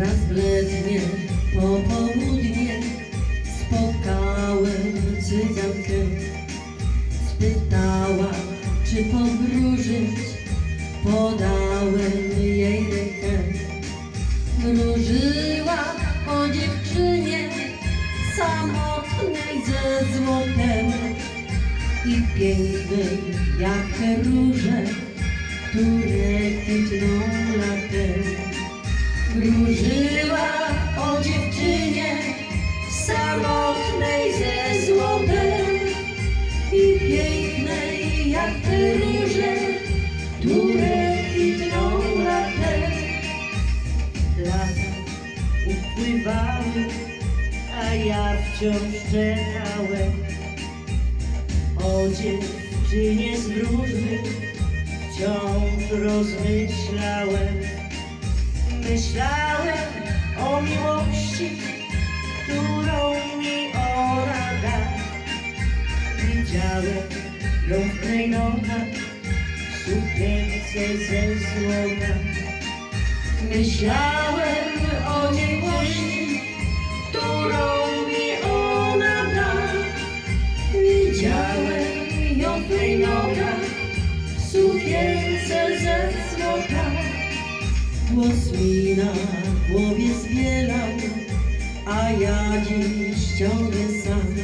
Raz blednie popołudnie spotkałem cygankę. Spytała, czy powróżyć, podałem jej rękę. Wróżyła o dziewczynie samotnej ze złotem i pięknej jak te róże, które kwitną latem. Wróżyła o dziewczynie samotnej ze złotem i pięknej jak te róże, które kwitną latem. Lata upływały, a ja wciąż czekałem. O dziewczynie z wróżby wciąż rozmyślałem. Myślałem o miłości, którą mi ona da. Widziałem ją w w sukience ze złota. Myślałem o miłości, którą mi ona da. Widziałem ją w w sukience ze złota. Głos mi na głowie zbielał, a ja dziś ciągle sam.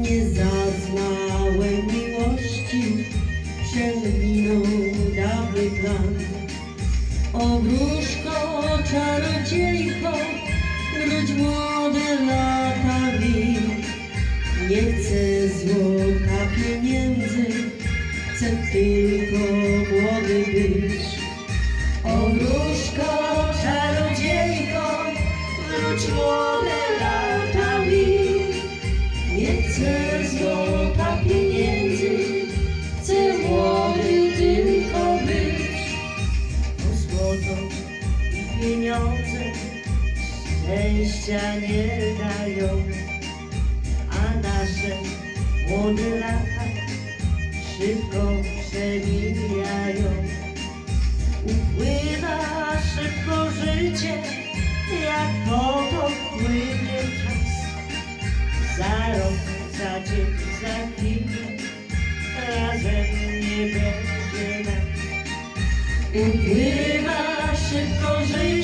Nie zaznałem miłości, przeminął dawny plan. O wróżko, czarodziejko, wróć młode lata mi. Nie chcę złota pieniędzy, chcę tylko młody być. Pieniądze szczęścia nie dają, a nasze młode lata szybko przemijają. Upływa szybko życie, jak potok płynie czas. Za rok, za dzień, za chwilę razem nie będzie nas. Upływa szybko życie,